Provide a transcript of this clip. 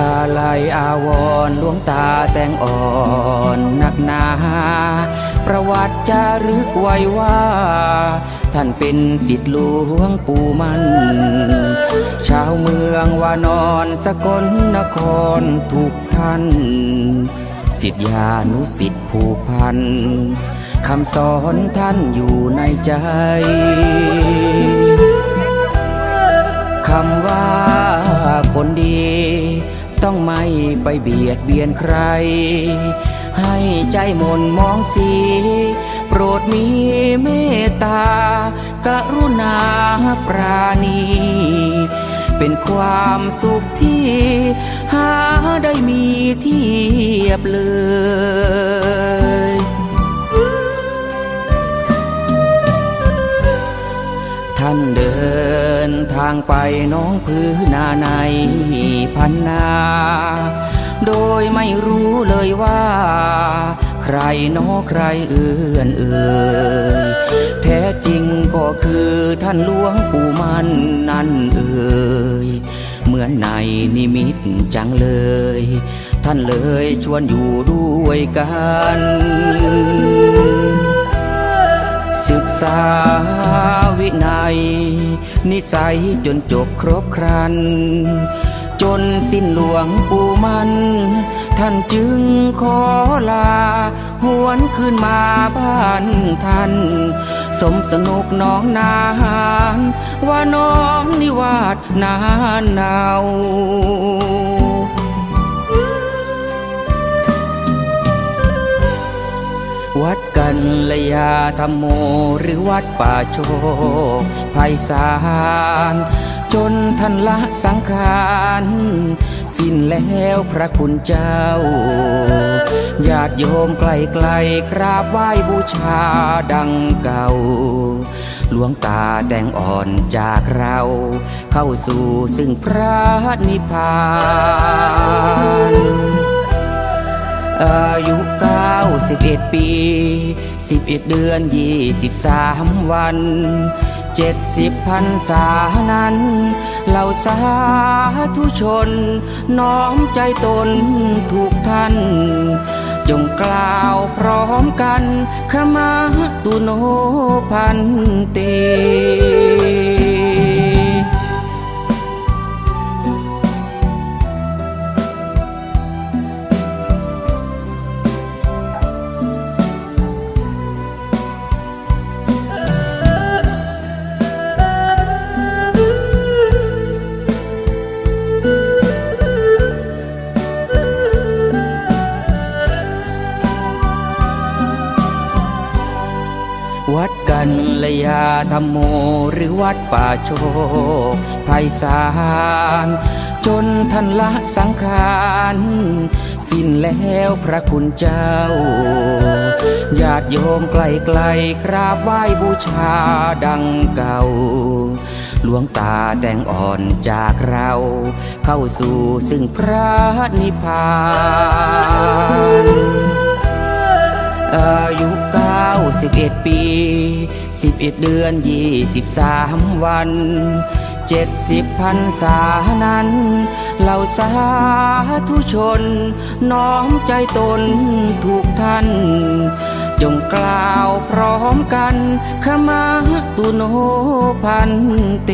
อะไรอาวรณ์หลวงตาแต่งอ่อนนักหนา ประวัติจารึกไว้ว่า ท่านเป็นสิทธิ์หลวงปู่มัน ชาวเมืองวานอนสกลนครทุกท่าน สิทธิานุสิทธิผูกพันคำสอนท่านอยู่ในใจ เบียดเบียนใคร ให้ใจมนมองสี โปรดมีเมตตา กรุณาปราณี เป็นความสุขที่หาได้มีเทียบเลยท่านเดินทางไปน้องพื้นาในพันนา โดยไม่รู้เลยว่า ใครนอใครเอื่อนเอ่ยแท้จริงก็คือท่านหลวงปู่มันนั่นเอ่ยเหมือนในนิมิตจังเลย ท่านเลยชวนอยู่ด้วยกันศึกษาวินัย นิสัยจนจบครบครัน จนสิ้นหลวงปู่มัน ท่านจึงขอลา หวนขึ้นมาบ้านท่าน สมสนุกน้องนานว่าน้องนิวาสนานเนาวัดกันระยาธรรมโมหรือวัดป่าโชคไพศาล จนท่านละสังขารสิ้นแล้วพระคุณเจ้า ญาติโยมไกลไกลกราบไหว้บูชาดังเก่า หลวงตาแต่งอ่อนจากเรา เข้าสู่ซึ่งพระนิพพาน อายุเก้าสิบเอ็ดปีสิบเอ็ดเดือนยี่สิบสามวันเจ็ดสิบพันษานั้นเหล่าสาธุชน น้อมใจตนถูกท่าน จงกล่าวพร้อมกันขมาตุโนพันเต วัดกันระยาธรรมโมหรือวัดป่าโชคไพศาลจนท่านละสังขารสิ้นแล้วพระคุณเจ้า ญาติโยมไกลไกลกราบไหว้บูชาดังเก่า หลวงตาแต่งอ่อนจากเรา เข้าสู่ซึ่งพระนิพพาน อายุเก้าสิบเอ็ดปีสิบเอ็ดเดือนยี่สิบสามวันเจ็ดสิบพันษานั้นเหล่าสาธุชน น้อมใจตนถูกท่าน จงกล่าวพร้อมกันขมาตุโนพันเต